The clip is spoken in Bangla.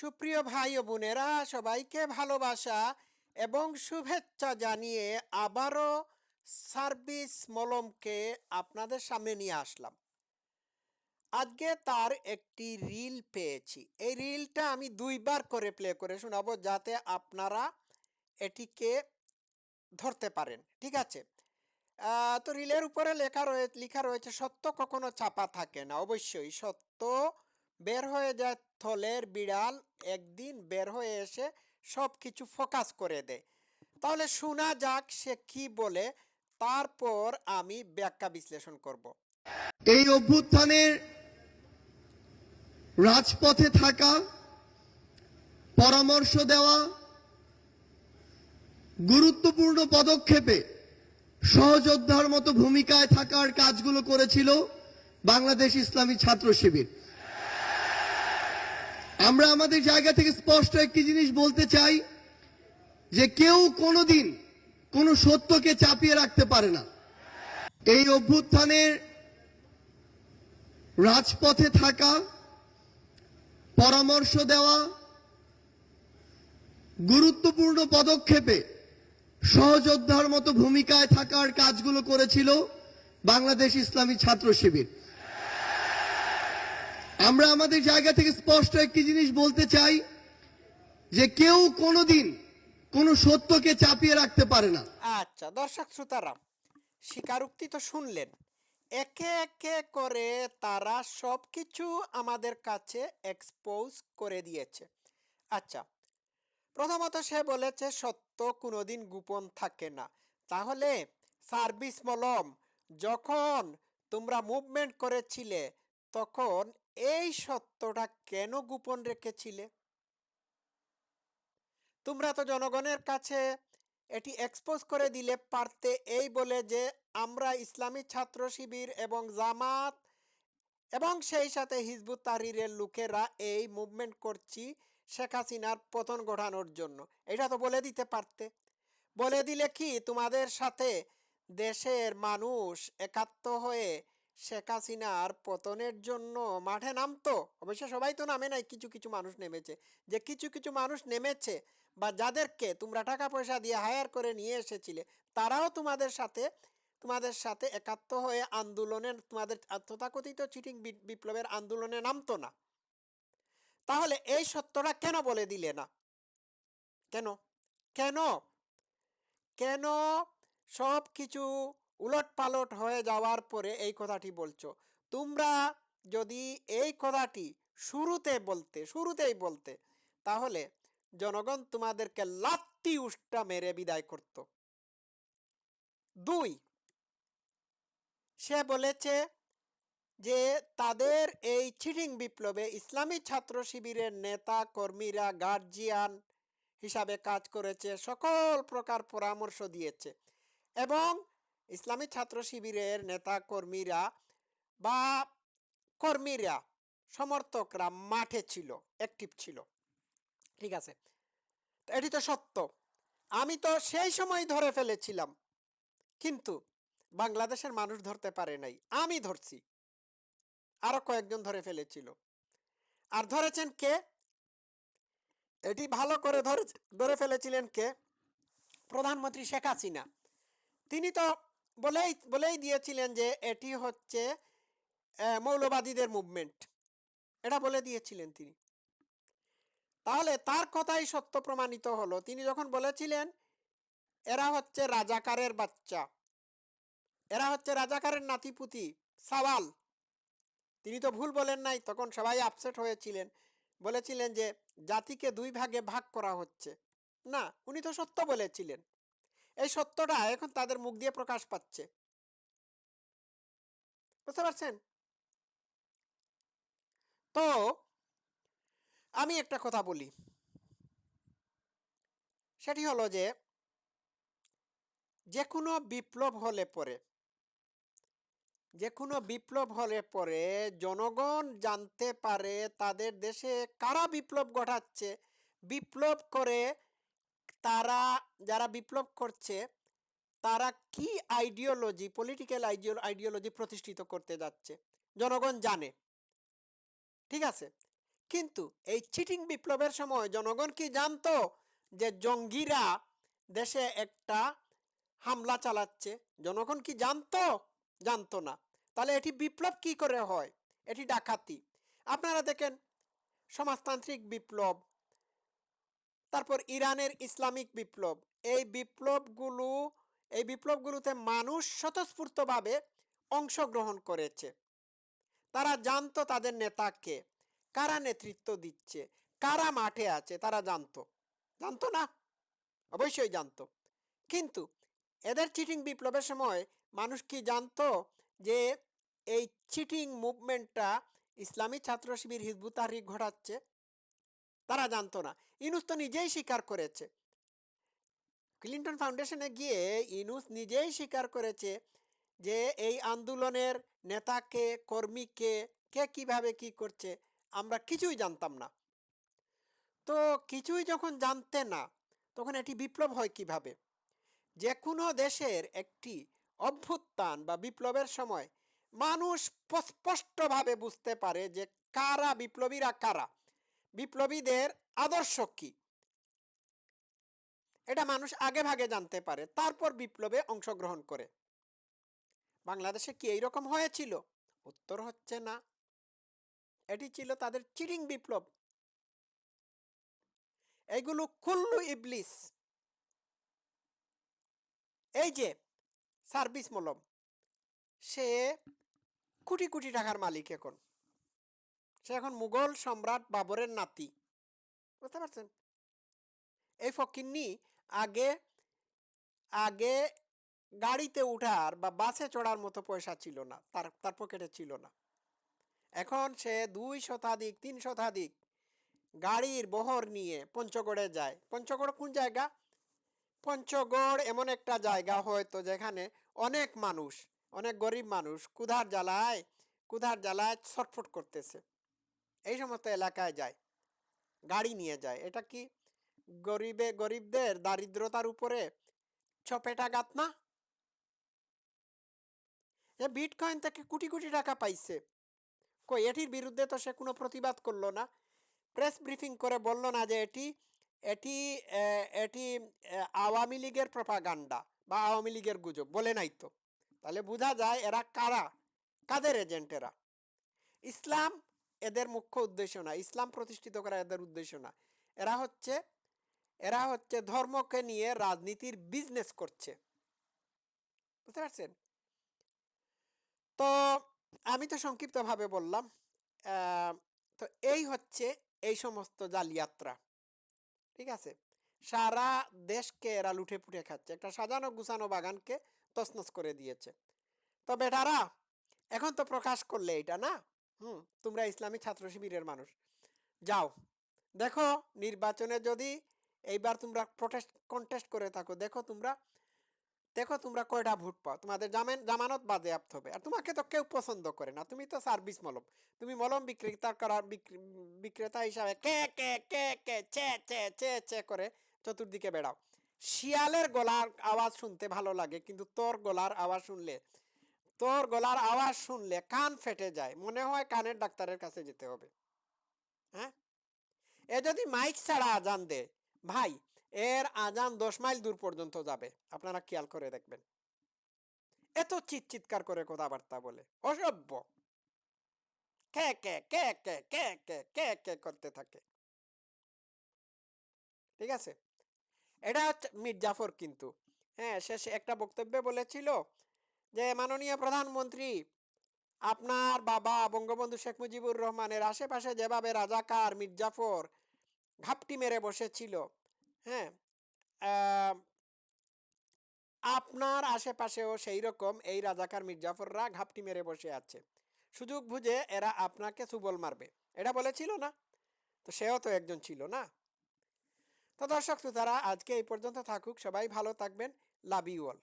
সুপ্রিয় ভাই ও বোনেরা, সবাইকে ভালোবাসা এবং শুভেচ্ছা জানিয়ে আবারও সার্ভিস মলমকে আপনাদের সামনে নিয়ে আসলাম। আজকে তার একটি রিল পেয়েছি। এই রিলটা আমি দুইবার করে প্লে করে শোনাবো যাতে আপনারা এটিকে ধরতে পারেন, ঠিক আছে? তো রিলের উপরে লেখা রয়েছে লেখা রয়েছে, সত্য কখনো চাপা থাকে না। অবশ্যই সত্য বের হয়ে যায় থলের বিড়াল একদিন বের হয়ে এসে সব কিছু ফোকাস করে দেয়। তাহলে শোনা যাক সে কি বলে, তারপর আমি ব্যাখ্যা বিশ্লেষণ করব। এই অভ্যুত্থানের রাজপথে থাকা, পরামর্শ দেওয়া, গুরুত্বপূর্ণ পদক্ষেপে সহযোদ্ধার মতো ভূমিকায় থাকার কাজগুলো করেছিল বাংলাদেশ ইসলামী ছাত্র শিবির। আমরা আমাদের জায়গা থেকে স্পষ্ট একটি জিনিস বলতে চাই যে কেউ কোনোদিন কোনো সত্যকে চাপিয়ে রাখতে পারে না। এই অভ্যুত্থানের রাজপথে থাকা, পরামর্শ দেওয়া, গুরুত্বপূর্ণ পদক্ষেপে সহযোদ্ধার মতো ভূমিকায় থাকার কাজগুলো করেছিল বাংলাদেশ ইসলামী ছাত্র শিবির। আমরা আমাদের জায়গা থেকে স্পষ্ট একটি জিনিস বলতে চাই যে কেউ কোনোদিন কোনো সত্যকে চাপিয়ে রাখতে পারে না। আচ্ছা দর্শক শ্রোতারা স্বীকারোক্তি তো শুনলেন। একে একে করে তারা সব কিছু আমাদের কাছে এক্সপোজ করে দিয়েছে। আচ্ছা প্রথমত সে বলেছে, সত্য কোনোদিন গোপন থাকে না। তাহলে সার্ভিস মলম, যখন তোমরা মুভমেন্ট করেছিলে, তখন এই সত্যটা কেন গোপন রেখেছিলে? তোমরা তো জনগণের কাছে এটি এক্সপোজ করে দিলে পারতে এই বলে যে আমরা ইসলামী ছাত্র শিবির এবং জামাত এবং সেই সাথে হিজবুত তাহরিরের লোকেরা এই মুভমেন্ট করছি শেখ হাসিনার পতন ঘটানোর জন্য। এটা তো বলে দিতে পারতে। বলে দিলে কি তোমাদের সাথে দেশের মানুষ একাত্ম হয়ে শেখ হাসিনার পতনের জন্য মাঠে নামতো। অবশ্য সবাই তো নামে নাই, কিছু কিছু মানুষ নেমেছে। যে কিছু কিছু মানুষ নেমেছে বা যাদেরকে তোমরা টাকা পয়সা দিয়ে হায়ার করে নিয়ে এসেছিলে, তারাও তোমাদের সাথে তোমাদের সাথে একাত্ম হয়ে আন্দোলনের তোমাদের তথাকথিত চিটিং বিপ্লবের আন্দোলনে নামতো না। তাহলে এই সত্যটা কেন বলে দিলে না? কেন? কেন? কেন সব কিছু উলট পালট হয়ে যাওয়ার পরে এই কথাটি বলছো। তোমরা যদি এই কথাটি শুরুতে বলতে, শুরুতেই বলতে, তাহলে জনগণ তোমাদেরকে লাত্তি উষ্টা মেরে বিদায় করত। দুই, সে বলেছে যে তাদের এই চিটিং বিপ্লবে ইসলামী ছাত্র শিবিরের নেতা, কর্মীরা গার্জিয়ান হিসাবে কাজ করেছে, সকল প্রকার পরামর্শ দিয়েছে এবং ইসলামী ছাত্র শিবিরের নেতা কর্মীরা বা কর্মীরা, সমর্থকরা মাঠে ছিল অ্যাক্টিভ ছিল। ঠিক আছে? এটি তো সত্য। আমি তো সেই সময় ধরে ফেলেছিলাম। কিন্তু বাংলাদেশের মানুষ ধরতে পারে নাই। আমি ধরছি। আরও কয়েকজন ধরে ফেলেছিল। আর ধরেছেন কে? এটি ভালো করে ধরে ধরে ফেলেছিলেন কে? প্রধানমন্ত্রী শেখ হাসিনা। তিনি তো বলেই বলেই দিয়েছিলেন যে এটি হচ্ছে মৌলবাদীদের মুভমেন্ট এটা বলে দিয়েছিলেন তিনি। তাহলে তার কথাই সত্য প্রমাণিত হলো। তিনি যখন বলেছিলেন, এরা হচ্ছে রাজাকারের বাচ্চা, এরা হচ্ছে রাজাকারের নাতিপুতি, সাওয়াল। তিনি তো ভুল বলেন নাই, তখন সবাই আপসেট হয়েছিলেন। বলেছিলেন যে জাতিকে দুই ভাগে ভাগ করা হচ্ছে। না, উনি তো সত্য বলেছিলেন। এই সত্যটা এখন তাদের মুখ দিয়ে প্রকাশ পাচ্ছে। বুঝতে পারছেন? তো, আমি একটা কথা বলি। সেটি হলো যে যে কোনো বিপ্লব হলে পরে যে কোনো বিপ্লব হলে পরে জনগণ জানতে পারে তাদের দেশে কারা বিপ্লব ঘটাচ্ছে। বিপ্লব করে তারা যারা বিপ্লব করছে, তারা কি আইডিওলজি পলিটিক্যাল আইডিও আইডিওলজি প্রতিষ্ঠিত করতে যাচ্ছে? জনগণ জানে। ঠিক আছে? কিন্তু এই চিটিং বিপ্লবের সময় জনগণ কি জানতো যে জঙ্গিরা দেশে একটা হামলা চালাচ্ছে? জনগণ কি জানতো? জানতো না। তাহলে এটি বিপ্লব কি করে হয়? এটি ডাকাতি। আপনারা দেখেন, সমাজতান্ত্রিক বিপ্লব তারপর ইরানের ইসলামিক বিপ্লব। এই বিপ্লবগুলো, এই বিপ্লবগুলোতে মানুষ স্বতঃস্ফূর্তভাবে অংশগ্রহণ করেছে। তারা জানতো তাদের নেতাকে কারা নেতৃত্ব দিচ্ছে, কারা মাঠে আছে, তারা জানতো। জানতো না? অবশ্যই জানতো। কিন্তু এদের চিটিং বিপ্লবের সময় মানুষ কি জানতো যে এই চিটিং মুভমেন্টটা ইসলামী ছাত্র শিবির হিজবুত তাহরিক ঘটাচ্ছে? তারা জানতো না। ইনুস তো নিজেই স্বীকার করেছে। ক্লিন্টন ফাউন্ডেশনে গিয়ে ইনুস নিজেই স্বীকার করেছে যে এই আন্দোলনের নেতাকে কর্মীকে কে কীভাবে কি করছে, আমরা কিছুই জানতাম না। তো কিছুই যখন জানতে না, তখন এটি বিপ্লব হয় কীভাবে? যে কোনো দেশের একটি অভ্যুত্থান বা বিপ্লবের সময় মানুষ স্প- স্পষ্টভাবে বুঝতে পারে যে কারা বিপ্লবীরা কারা। বিপ্লবীদের আদর্শ কি? এটা মানুষ আগে ভাগে জানতে পারে, তারপর বিপ্লবে অংশগ্রহণ করে। বাংলাদেশে কি এইরকম হয়েছিল? উত্তর হচ্ছে না। এটি ছিল তাদের চিরিং বিপ্লব। এইগুলো কুল্লু ইবলিস। এই যে, সার্ভিস মলম। সে কোটি কোটি টাকার মালিক এখন। সে এখন মুঘল সম্রাট বাবরের নাতি। বুঝতে পারছেন? এই ফকিন্নি আগে আগে গাড়িতে উঠার বা বাসে চড়ার মতো পয়সা ছিল না, তার তার পকেটে ছিল না। এখন সে দুই শতাধিক, তিন শতাধিক গাড়ির বহর নিয়ে পঞ্চগড়ে যায়। পঞ্চগড় কোন জায়গা? পঞ্চগড় এমন একটা জায়গা হয়তো যেখানে অনেক মানুষ, অনেক গরিব মানুষ ক্ষুধার জ্বালায় ক্ষুধার জ্বালায় ছটফট করতেছে। এই সমস্ত এলাকায় যায়, গাড়ি নিয়ে যায়। এটা কি গরিবে গরিবদের দারিদ্রতার উপরে ছপেটাঘাত না? এ বিটকয়েন থেকে কোটি কোটি টাকা পাইছে। কই, এটির বিরুদ্ধে তো সে কোনো প্রতিবাদ করল না। প্রেস ব্রিফিং করে বলল না যে এটি এটি এটি আওয়ামী লীগের প্রপাগান্ডা বা আওয়ামী লীগের গুজব, বলে নাই তো। তাহলে বোঝা যায় এরা কারা? কাদের এজেন্ট এরা? ইসলাম এদের মুখ্য উদ্দেশ্য না, ইসলাম প্রতিষ্ঠিত করা এদের উদ্দেশ্য না। এরা হচ্ছে এরা হচ্ছে ধর্মকে নিয়ে রাজনীতির বিজনেস করছে। বুঝতে পারছেন? তো আমি তো সংক্ষিপ্তভাবে বললাম তো এই হচ্ছে এই সমস্ত জালিয়াত্রা। ঠিক আছে? সারা দেশকে এরা লুটে পুটে খাচ্ছে, একটা সাজানো গুছানো বাগানকে তছনছ করে দিয়েছে। তো বেটারা, এখন তো প্রকাশ করলে এটা না? হুম, তোমরা ইসলামী ছাত্র শিবিরের মানুষ। যাও, দেখো নির্বাচনে যদি এইবার তোমরা প্রটেস্ট কন্টেস্ট করে থাকো, দেখো তোমরা দেখো তোমরা কয়টা ভোট পাও। তোমাদের জামেন, জামানত বাজেয়াপ্ত হবে। আর তোমাকে তো কেউ পছন্দ করে না। তুমি তো সার্ভিস মলম। তুমি মলম বিক্রেতা করার বিক্রি- বিক্রেতা হিসাবে কে কে কে কে চে চে চে চে করে চতুর্দিকে বেড়াও। শিয়ালের গলার আওয়াজ শুনতে ভালো লাগে, কিন্তু তোর গলার আওয়াজ শুনলে তোর গলার আওয়াজ শুনলে কান ফেটে যায়। মনে হয় কানের ডাক্তারের কাছে যেতে হবে। হ্যাঁ? এ যদি মাইক ছাড়া আজান দে, ভাই, এর আজান দশ মাইল দূর পর্যন্ত যাবে। আপনারা খেয়াল করে দেখবেন। এত চিৎ চিৎকার করে কথাবার্তা বলে। অসভ্য। কে কে কে কে কে কে কে কে করতে থাকে। ঠিক আছে? এটা হচ্ছে মির্জাফর কিন্তু। হ্যাঁ শেষে একটা বক্তব্যে বলেছিল যে মাননীয় প্রধানমন্ত্রী, আপনার বাবা বঙ্গবন্ধু শেখ মুজিবুর রহমানের আশেপাশে যেভাবে রাজাকার মির্জাফর ঘাপটি মেরে বসেছিল হ্যাঁ? আপনার আশেপাশেও সেই রকম এই রাজাকার মির্জাফররা ঘাপটি মেরে বসে আছে। সুযোগ বুঝে এরা আপনাকে সুবল মারবে। এটা বলেছিল না? তো সেও তো একজন ছিল না? তো দর্শক শ্রোতারা, আজকে এই পর্যন্ত থাকুক। সবাই ভালো থাকবেন। Love you all.